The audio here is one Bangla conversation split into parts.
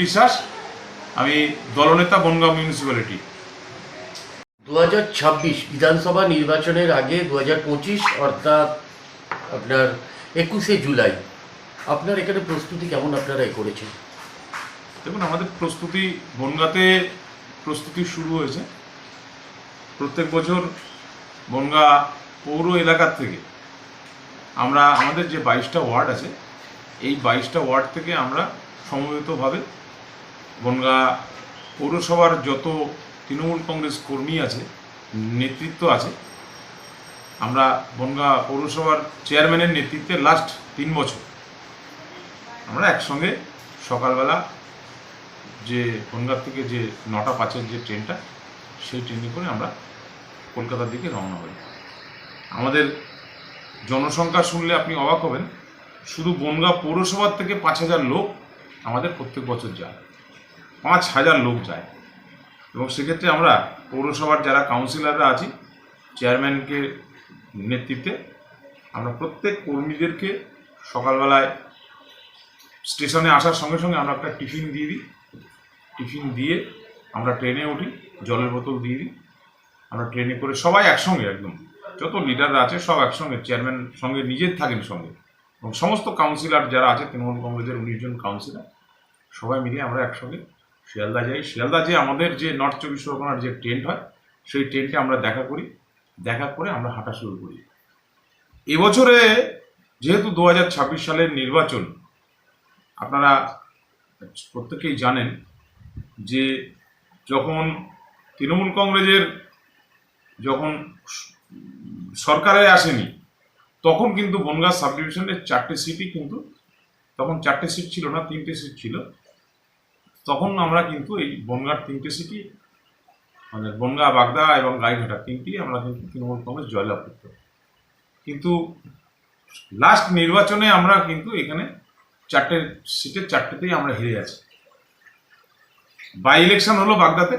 বিশ্বাস আমি দলনেতা বনগাঁ মিউনিসিপ্যালিটি দু হাজার ছাব্বিশ বিধানসভা নির্বাচনের আগে দু হাজার পঁচিশ অর্থাৎ আপনার একুশে জুলাই আপনার এখানে প্রস্তুতি কেমন আপনারা এ করেছেন? দেখুন আমাদের প্রস্তুতি বনগাঁতে প্রস্তুতি শুরু হয়েছে। প্রত্যেক বছর বনগাঁ পৌর এলাকার থেকে আমরা আমাদের যে বাইশটা ওয়ার্ড আছে এই বাইশটা ওয়ার্ড থেকে আমরা সমবেতভাবে বনগাঁ পৌরসভার যত তৃণমূল কংগ্রেস কর্মী আছে, নেতৃত্ব আছে, আমরা বনগাঁ পৌরসভার চেয়ারম্যানের নেতৃত্বে লাস্ট তিন বছর। আমরা একসঙ্গে সকালবেলা যে বনগাঁ থেকে যে নটা পাঁচের যে ট্রেনটা, সেই ট্রেনে করে আমরা কলকাতার দিকে রওনা হই। আমাদের জনসংখ্যা শুনলে আপনি অবাক হবেন, শুধু বনগাঁ পৌরসভার থেকে পাঁচ হাজার লোক আমাদের প্রত্যেক বছর যায়। পাঁচ হাজার লোক যায়। এবং সেক্ষেত্রে আমরা পৌরসভার যারা কাউন্সিলররা আছি চেয়ারম্যানকে নেতৃত্বে আমরা প্রত্যেক কর্মীদেরকে সকালবেলায় স্টেশনে আসার সঙ্গে সঙ্গে আমরা একটা টিফিন দিয়ে দিই। টিফিন দিয়ে আমরা ট্রেনে উঠি, জলের বোতল দিয়ে দিই। আমরা ট্রেনে করে সবাই একসঙ্গে একদম। যত লিডাররা আছে সব একসঙ্গে চেয়ারম্যান সঙ্গে, নিজের থাকেন সঙ্গে। এবং সমস্ত কাউন্সিলর যারা আছে, তৃণমূল কংগ্রেসের উনিশ জন কাউন্সিলর সবাই মিলে আমরা একসঙ্গে শিয়ালদা যাই। শিয়ালদা যে আমাদের যে নর্থ চব্বিশ পরগনার যে ট্রেন হয়, সেই ট্রেনকে আমরা দেখা করি। দেখা করে আমরা হাঁটা শুরু করি। এবছরে যেহেতু দু হাজার ছাব্বিশ সালের নির্বাচন, আপনারা প্রত্যেকেই জানেন যে যখন তৃণমূল কংগ্রেসের যখন সরকারে আসেনি, তখন কিন্তু বনগাঁ সাব ডিভিশনের চারটে সিটই কিন্তু, তখন চারটে সিট ছিল না, তিনটে সিট ছিল। তখন আমরা কিন্তু এই বনগাঁর তিনটে সিটি মানে বনগাঁ, বাগদা এবং গাইঘাটা তিনটি আমরা কিন্তু তৃণমূল কংগ্রেস জয়লাভ করতে কিন্তু লাস্ট নির্বাচনে আমরা কিন্তু এখানে চারটে সিটের চারটেতেই আমরা হেরে আছি। বাই ইলেকশন হলো বাগদাতে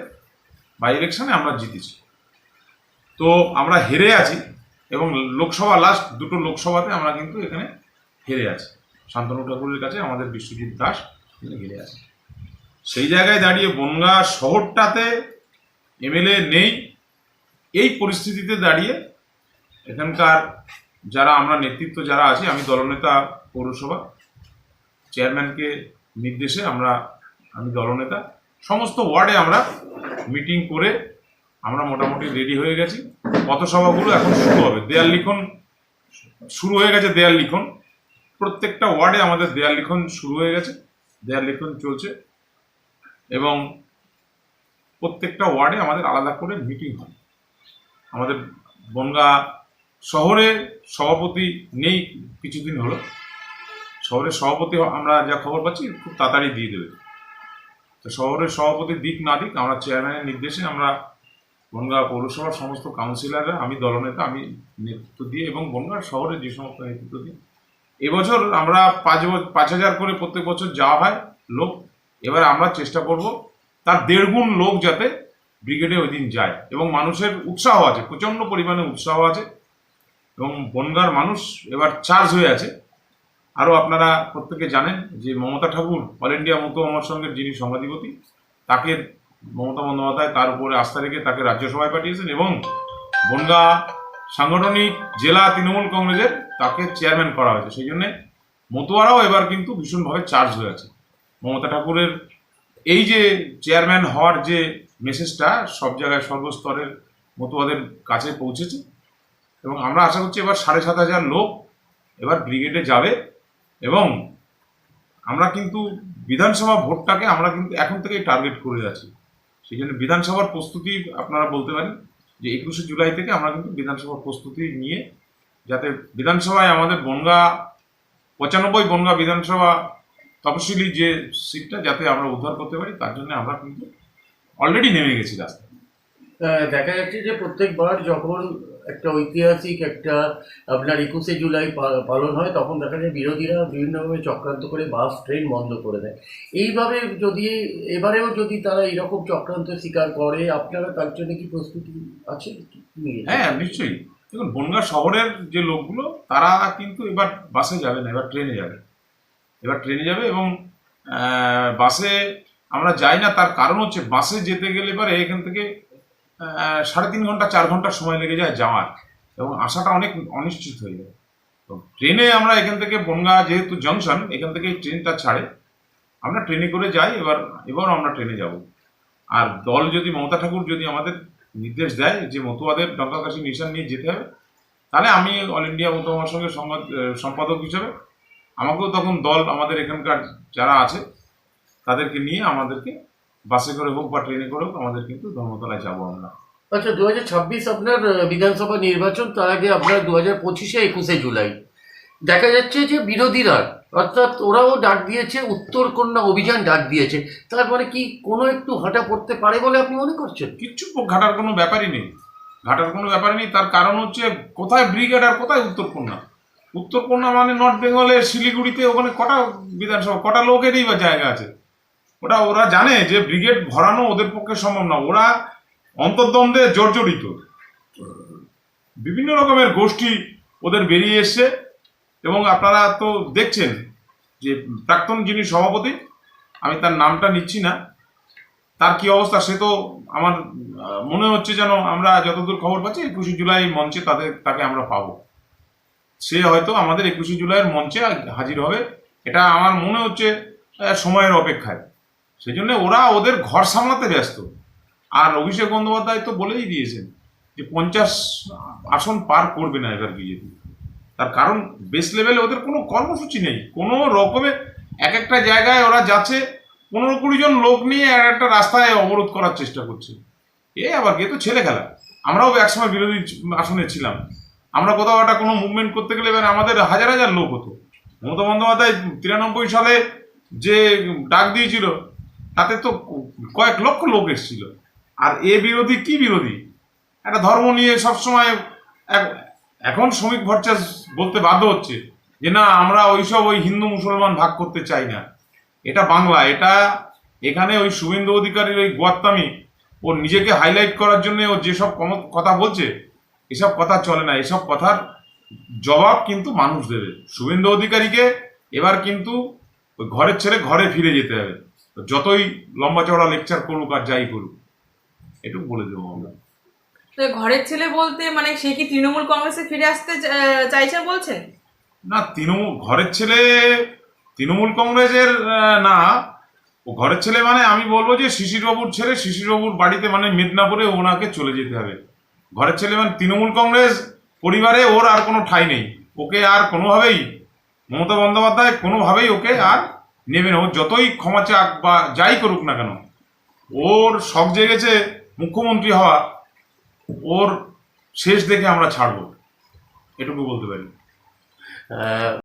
বাই ইলেকশনে আমরা জিতেছি। তো আমরা হেরে আছি এবং লোকসভা লাস্ট দুটো লোকসভাতে আমরা কিন্তু এখানে হেরে আছি। শান্তনু ঠাকুরের কাছে আমাদের বিশ্বজিৎ দাস হেরে আছি সেই জায়গায় দাঁড়িয়ে বনগাঁ শহরটাতে এমএলএ নেই, এই পরিস্থিতিতে দাঁড়িয়ে এখানকার যারা আমরা নেতৃত্ব যারা আছি, আমি দলনেতা পৌরসভা চেয়ারম্যানকে নির্দেশে আমরা, আমি দলনেতা, সমস্ত ওয়ার্ডে আমরা মিটিং করে আমরা মোটামুটি রেডি হয়ে গেছি। পথসভাগুলো এখন শুরু হবে। দেয়াল লিখন শুরু হয়ে গেছে, দেয়াল লিখন। প্রত্যেকটা ওয়ার্ডে আমাদের দেয়াল লিখন শুরু হয়ে গেছে। দেয়াল লিখন চলছে। এবং প্রত্যেকটা ওয়ার্ডে আমাদের আলাদা করে মিটিং হয়। আমাদের বনগাঁ শহরে সভাপতি নেই কিছুদিন হলো। শহরের সভাপতি আমরা যা খবর পাচ্ছি খুব তাড়াতাড়ি দিয়ে দেবে। তো শহরের সভাপতি দিক না দিক আমরা চেয়ারম্যানের নির্দেশে আমরা বনগাঁ পৌরসভার সমস্ত কাউন্সিলররা আমি দলনেতা, আমি নেতৃত্ব দিয়ে এবং বনগাঁ শহরের যে সমস্ত নেতৃত্ব দিই এবছর আমরা পাঁচ পাঁচ হাজার করে প্রত্যেক বছর যাওয়া হয়, লোক এবার আমরা চেষ্টা করব তার দেড় গুণ লোক যাতে ব্রিগেডে ওই দিন যায়। এবং মানুষের উৎসাহ আছে, প্রচণ্ড পরিমাণে উৎসাহ আছে। এবং বনগাঁর মানুষ এবার চার্জ হয়ে আছে। আরও আপনারা প্রত্যেকে জানেন যে মমতা ঠাকুর অল ইন্ডিয়া আমার সঙ্গে যিনি সমাধিপতি, তাকে মমতা বন্দ্যোপাধ্যায় তার উপরে আস্থা রেখে তাকে রাজ্যসভায় পাঠিয়েছেন এবং বনগাঁ সাংগঠনিক জেলা তৃণমূল কংগ্রেসের তাকে চেয়ারম্যান করা হয়েছে। সেই জন্যে মতুয়ারাও এবার কিন্তু ভীষণভাবে চার্জ হয়ে আছে। মমতা ঠাকুরের এই যে চেয়ারম্যান হওয়ার যে মেসেজটা সব জায়গায় সর্বস্তরের মতুয়াদের কাছে পৌঁছেছে এবং আমরা আশা করছি এবার সাড়ে সাত হাজার লোক এবার ব্রিগেডে যাবে এবং আমরা কিন্তু বিধানসভা ভোটটাকে আমরা কিন্তু এখন থেকেই টার্গেট করে আছি। সেই জন্য বিধানসভার প্রস্তুতি আপনারা বলতে পারেন যে একুশে জুলাই থেকে আমরা কিন্তু বিধানসভার প্রস্তুতি নিয়ে যাতে বিধানসভায় আমাদের বনগা, পঁচানব্বই বনগা বিধানসভা তপশিলি যে সিটটা যাতে আমরা উদ্ধার করতে পারি তার জন্য আমরা কিন্তু অলরেডি নেমে গেছি রাস্তায়। আহ, দেখা যাচ্ছে যে প্রত্যেকবার যখন একটা ঐতিহাসিক একটা আপনার একুশে জুলাই পালন হয় তখন দেখা যায় বিরোধীরা বিভিন্নভাবে চক্রান্ত করে বাস ট্রেন বন্ধ করে দেয়। এইভাবে যদি এবারেও যদি তারা এরকম চক্রান্ত স্বীকার করে আপনারা তার জন্য কি প্রস্তুতি আছে? হ্যাঁ নিশ্চয়ই। দেখুন বনগা শহরের যে লোকগুলো তারা কিন্তু এবার বাসে যাবে না এবার ট্রেনে যাবে। এবার ট্রেনে যাবে এবং বাসে আমরা যাই না, তার কারণ হচ্ছে বাসে যেতে গেলে পরে এখান থেকে সাড়ে তিন ঘণ্টা, চার ঘণ্টা সময় লেগে যায় যাওয়ার এবং আসাটা অনেক অনিশ্চিত হয়ে যায়। তো ট্রেনে আমরা এখান থেকে বনগা যেহেতু জংশন, এখান থেকে ট্রেনটা ছাড়ে। আমরা ট্রেনে করে যাই, এবার এবার আমরা ট্রেনে যাব। আর দল যদি, মমতা ঠাকুর যদি আমাদের নির্দেশ দেয় যে মতুয়াদের ডঙ্কাকাশি নিশান নিয়ে যেতে হবে, তাহলে আমি অল ইন্ডিয়া মতুয়া মহাসংঘের সংবাদ সম্পাদক হিসেবে আমাকেও তখন দল আমাদের এখানকার যারা আছে তাদেরকে নিয়ে আমাদেরকে বাসে করে হোক বা ট্রেনে করে হোক আমাদের কিন্তু ধর্মতলায় যাব আমরা। আচ্ছা দু হাজার ছাব্বিশ আপনার বিধানসভা নির্বাচন তার আগে আপনার দু হাজার পঁচিশে একুশে জুলাই। দেখা যাচ্ছে যে বিরোধীরা অর্থাৎ ওরাও ডাক দিয়েছে উত্তর কন্যা অভিযান ডাক দিয়েছে। তার মানে কি কোনো একটু হাঁটা পড়তে পারে বলে আপনি মনে করছেন? কিচ্ছু ঘাটার কোনো ব্যাপারই নেই। ঘাটার কোনো ব্যাপারই নেই তার কারণ হচ্ছে কোথায় ব্রিগেড আর কোথায় উত্তরকন্যা উত্তরকন্যা মানে নর্থ বেঙ্গলের শিলিগুড়িতে ওখানে কটা বিধানসভা, কটা লোকেরই বা জায়গা আছে? ওটা ওরা জানে যে ব্রিগেড ভরানো ওদের পক্ষে সম্ভব না। ওরা অন্তর্দ্বন্দ্বে জর্জরিত। বিভিন্ন রকমের গোষ্ঠী ওদের বেরিয়ে এসছে এবং আপনারা তো দেখছেন যে প্রাক্তন যিনি সভাপতি, আমি তার নামটা নিচ্ছি না, তার কি অবস্থা সে তো আমার মনে হচ্ছে যেন আমরা যতদূর খবর পাচ্ছি, একুশে জুলাই মঞ্চে তাদের, তাকে আমরা পাবো। সে হয়তো আমাদের একুশে জুলাইয়ের মঞ্চে হাজির হবে। এটা আমার মনে হচ্ছে সময়ের অপেক্ষায়। সেই জন্য ওরা ওদের ঘর সামলাতে ব্যস্ত। আর অভিষেক বন্দ্যোপাধ্যায় তো বলেই দিয়েছেন যে পঞ্চাশ আসন পার করবে না এবার বিজেপি। তার কারণ বেস লেভেলে ওদের কোনো কর্মসূচি নেই। কোনো রকমের এক একটা জায়গায় ওরা যাচ্ছে, পনেরো কুড়ি জন লোক নিয়ে এক একটা রাস্তায় অবরোধ করার চেষ্টা করছে। এ আবার কে তো ছেলে খেলা আমরাও একসময় বিরোধী আসনে ছিলাম। আমরা কোথাও একটা কোনো মুভমেন্ট করতে গেলে এবার আমাদের হাজার হাজার লোক হতো। মমতা বন্দ্যোপাধ্যায় তিরানব্বই সালে যে ডাক দিয়েছিল, তাতে তো কয়েক লক্ষ লোক এসেছিল। আর এ বিরোধী কি বিরোধী? একটা ধর্ম নিয়ে সবসময় এখন শ্রমিক ভট্টাচ বলতে বাধ্য হচ্ছে যে না, আমরা ওইসব ওই হিন্দু মুসলমান ভাগ করতে চাই না। এটা বাংলা, এটা এখানে ওই শুভেন্দু অধিকারীর ওই গোয়াত্তামি ও নিজেকে হাইলাইট করার জন্য ও যেসব কথা বলছে এসব কথা চলে না এসব কথার জবাব কিন্তু মানুষ দেবে। শুভেন্দু অধিকারীকে এবার কিন্তু ওই ঘরের ছেড়ে ঘরে ফিরে যেতে হবে। যতই লম্বা চড়া লেকচার করুক আর যাই করুক এটুকু বলে দেবো আমরা। তো ঘরের ছেলে বলতে মানে সে কি তৃণমূল কংগ্রেসে ফিরে আসতে চাইছেন বলছেন না তৃণমূল ঘরের ছেলে তৃণমূল কংগ্রেসের না। ও ঘরের ছেলে মানে আমি বলব যে শিশিরবাবুর ছেলে শিশিরবাবুর বাড়িতে মানে মেদিনীপুরে ওনাকে চলে যেতে হবে। ঘরের ছেলে মানে তৃণমূল কংগ্রেস পরিবারে ওর আর কোনো ঠাই নেই। ওকে আর কোনোভাবেই মমতা বন্দ্যোপাধ্যায় কোনোভাবেই ওকে আর নেবে না। ও যতই ক্ষমা চাক বা যাই করুক না কেন, ওর শখ জেগেছে মুখ্যমন্ত্রী হওয়া, ওর শেষ দেখে আমরা ছাড়ব। এটুকু বলতে পারি।